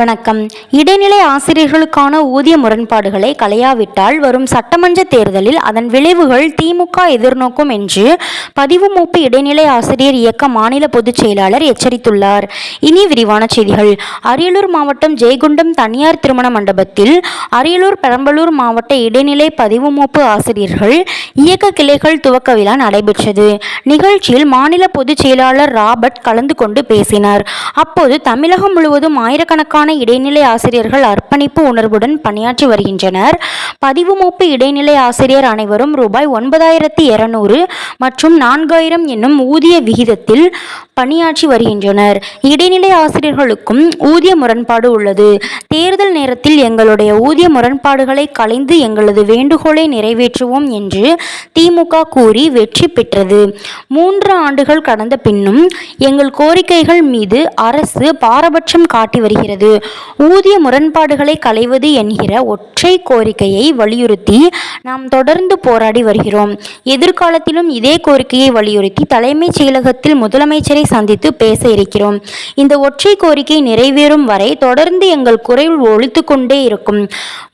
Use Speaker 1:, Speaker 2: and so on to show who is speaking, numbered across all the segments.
Speaker 1: வணக்கம். இடைநிலை ஆசிரியர்களுக்கான ஊதிய முரண்பாடுகளை களையாவிட்டால் வரும் சட்டமன்ற தேர்தலில் அதன் விளைவுகள் திமுக எதிர்நோக்கும் என்று பதிவு மூப்பு இடைநிலை ஆசிரியர் இயக்க மாநில பொதுச் செயலாளர் எச்சரித்துள்ளார். இனி விரிவான செய்திகள். அரியலூர் மாவட்டம் ஜெயகுண்டம் தனியார் திருமண மண்டபத்தில் அரியலூர் பெரம்பலூர் மாவட்ட இடைநிலை பதிவு மூப்பு ஆசிரியர்கள் இயக்க கிளைகள் துவக்க விழா நடைபெற்றது. நிகழ்ச்சியில் மாநில பொதுச் செயலாளர் ராபர்ட் கலந்து கொண்டு பேசினார். அப்போது தமிழகம் முழுவதும் ஆயிரக்கணக்கான இடைநிலை ஆசிரியர்கள் அர்ப்பணிப்பு உணர்வுடன் பணியாற்றி வருகின்றனர். பதிவு மூப்பு இடைநிலை ஆசிரியர் அனைவரும் ரூபாய் ஒன்பதாயிரத்தி இருநூறு மற்றும் நான்காயிரம் என்னும் ஊதிய விகிதத்தில் பணியாற்றி வருகின்றனர். இடைநிலை ஆசிரியர்களுக்கும் ஊதிய முரண்பாடு உள்ளது. தேர்தல் நேரத்தில் எங்களுடைய ஊதிய முரண்பாடுகளை கலைந்து எங்களது வேண்டுகோளை நிறைவேற்றுவோம் என்று திமுக கூறி வெற்றி பெற்றது. மூன்று ஆண்டுகள் கடந்த பின்னும் எங்கள் கோரிக்கைகள் மீது அரசு பாரபட்சம் காட்டி வருகிறது. ஊதிய முரண்பாடுகளை களைவது என்கிற ஒற்றை கோரிக்கையை வலியுறுத்தி நாம் தொடர்ந்து போராடி வருகிறோம். எதிர்காலத்திலும் இதே கோரிக்கையை வலியுறுத்தி தலைமைச் செயலகத்தில் முதலமைச்சரை சந்தித்து பேச இருக்கிறோம். இந்த ஒற்றை கோரிக்கை நிறைவேறும் வரை தொடர்ந்து எங்கள் குறைவு ஒழித்து கொண்டே இருக்கும்.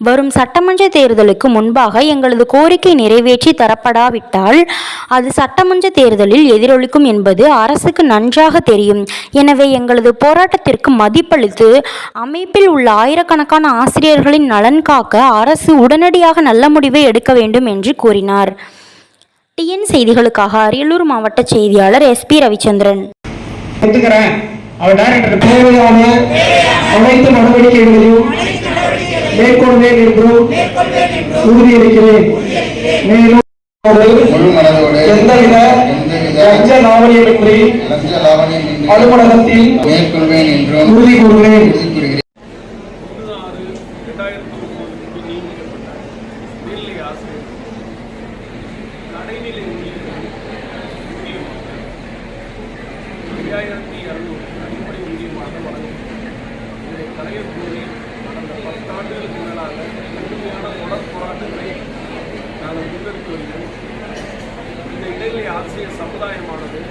Speaker 1: வரும் சட்டமன்ற தேர்தலுக்கு முன்பாக எங்களது கோரிக்கை நிறைவேற்றி தரப்படாவிட்டால் அது சட்டமன்ற தேர்தலில் எதிரொலிக்கும் என்பது அரசுக்கு நன்றாக தெரியும். எனவே எங்களது போராட்டத்திற்கு மதிப்பளித்து அமைப்பில் உள்ள ஆயிரக்கணக்கான ஆசிரியர்களின் நலன் காக்க அரசு உடனடியாக நல்ல முடிவை எடுக்க வேண்டும் என்று கூறினார். டிஎன் செய்திகளுக்காக அரியலூர் மாவட்ட செய்தியாளர் எஸ்பி ரவிச்சந்திரன்.
Speaker 2: ஒத்துக்கிறேன் அவர் டைரக்டர்
Speaker 3: தேவையான அனைத்து நடவடிக்கைகளையும் மேற்கொள்வேன் என்றும் உறுதியளிக்கிறேன். மேலும்
Speaker 4: முழு மனதோடு
Speaker 3: எந்தவித
Speaker 4: எந்தவித
Speaker 3: லஞ்ச லாவணியமின்றி
Speaker 4: லஞ்ச லாவணியமின்றி
Speaker 3: அலுவலகத்தில்
Speaker 4: மேற்கொள்வேன் என்றும்
Speaker 3: உறுதி கூறுகிறேன்
Speaker 5: இரண்டாயிரத்தி ரெண்டாயிரத்தி ஒன்பது நியமிக்கப்பட்ட மேல்நிலை ஆசிரியர் நடைநிலை ஊழியர்கள் ஊதியமாக ஐயாயிரத்தி இரநூறு அடிப்படை ஊதியமாக வழங்கும் இதை கலைய கூறி கடந்த பத்தாண்டுகளுக்கு மேலாக கடுமையான தொடர் போராட்டங்களை நாங்கள் முன்னெடுத்து வருகிறோம் இந்த இடைநிலை ஆசிரியர் சமுதாயமானது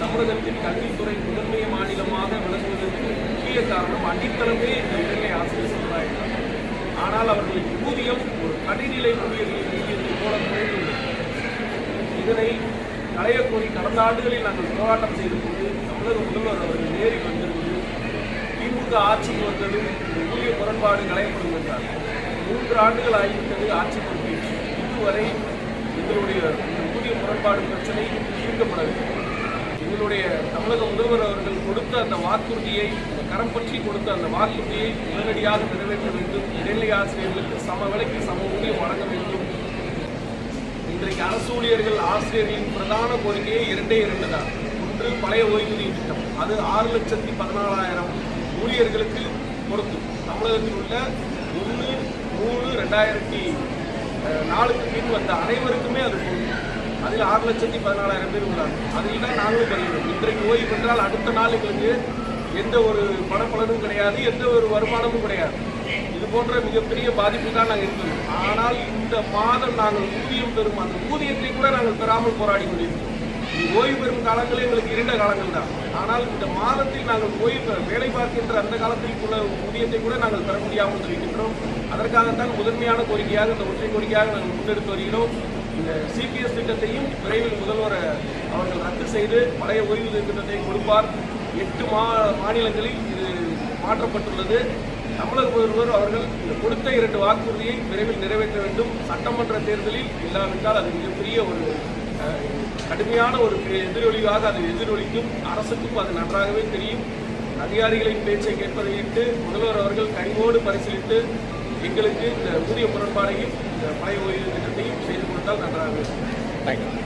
Speaker 5: தமிழகத்தின் கல்வித்துறை முதன்மை மாநிலமாக விளங்குவதற்கு முக்கிய காரணம் அடித்தளமே இந்த இடைநிலை ஆசிரியர் சமுதாயம் தான். ஆனால் அவர்களின் ஊதியம் ஒரு கடைநிலை ஊழியர்களின் ஊதியத்தை போல குறைந்துள்ளது. இதனை களையக்கோரி கடந்த ஆண்டுகளில் நாங்கள் போராட்டம் செய்தபோது தமிழக முதல்வர் அவர்கள் நேரில் வந்திருந்தது திமுக ஆட்சிக்கு வந்ததும் ஊதிய முரண்பாடு களையப்படும் என்றார். மூன்று ஆண்டுகள் ஆகிவிட்டது ஆட்சி பொறுப்பேற்று. இதுவரை எங்களுடைய ஊதிய முரண்பாடு பிரச்சனை தீர்க்கப்படவில்லை. எங்களுடைய தமிழக முதல்வர் அவர்கள் கொடுத்த அந்த வாக்குறுதியை இந்த கரம் பற்றி கொடுத்த அந்த வாக்குறுதியை உடனடியாக நிறைவேற்ற வேண்டும். இடைநிலை ஆசிரியர்களுக்கு சம விலைக்கு சம ஊதியம் வழங்க வேண்டும். இன்றைக்கு அரசு ஊழியர்கள் ஆசிரியர்களின் பிரதான கோரிக்கையே இரண்டே இரண்டு தான். ஒன்று பழைய ஓய்வூதிய திட்டம். அது ஆறு லட்சத்தி பதினாலாயிரம் ஊழியர்களுக்கு பொருத்தும் தமிழகத்தில் உள்ள ஒன்று மூணு ரெண்டாயிரத்தி நாலுக்கு பின் வந்த அனைவருக்குமே அது பொருந்தும் அதில் ஆறு லட்சத்தி பதினாலாயிரம் பேர் உள்ளாங்க. அதில் தான் நாங்களும் வருகிறோம் இன்றைக்கு ஓய்வு பெற்றால் அடுத்த நாள் எங்களுக்கு எந்த ஒரு பணப்பலனும் கிடையாது எந்த ஒரு வருமானமும் கிடையாது. இது போன்ற மிகப்பெரிய பாதிப்பு தான் நாங்கள் இருக்கிறோம். ஆனால் இந்த மாதம் நாங்கள் ஊதியம் பெறும் அந்த ஊதியத்தை கூட நாங்கள் பெறாமல் போராடி கொண்டிருக்கிறோம். ஓய்வு பெறும் காலங்கள் எங்களுக்கு இருண்ட காலங்கள் தான். ஆனால் இந்த மாதத்தில் நாங்கள் ஓய்வு பெற வேலை பார்க்கின்ற அந்த காலத்தில் உள்ள ஊதியத்தை கூட நாங்கள் பெற முடியாமல் இருக்கின்றோம் அதற்காகத்தான் முதன்மையான கோரிக்கையாக இந்த ஒற்றை கோரிக்கையாக நாங்கள் முன்னெடுத்து வருகிறோம். இந்த சிபிஎஸ் திட்டத்தையும் விரைவில் முதல்வர் அவர்கள் ரத்து செய்து பழைய ஓய்வூதிய திட்டத்தை கொடுப்பார். எட்டு மா மாநிலங்களில் இது மாற்றப்பட்டுள்ளது. தமிழக முதல்வர் அவர்கள் கொடுத்த இரண்டு வாக்குறுதியை விரைவில் நிறைவேற்ற வேண்டும். சட்டமன்ற தேர்தலில் இல்லாவிட்டால் அது மிகப்பெரிய ஒரு கடுமையான ஒரு எதிரொலியாக அது எதிரொலிக்கும். அரசுக்கும் அது நன்றாகவே தெரியும். அதிகாரிகளின் பேச்சை கேட்பதையிட்டு முதல்வர் அவர்கள் கனிவோடு பரிசீலித்து எங்களுக்கு இந்த ஊதிய முரண்பாடையும் இந்த பழைய ஓய்வு திட்டத்தையும் செய்து கொடுத்தால் நன்றாக இருக்கும்.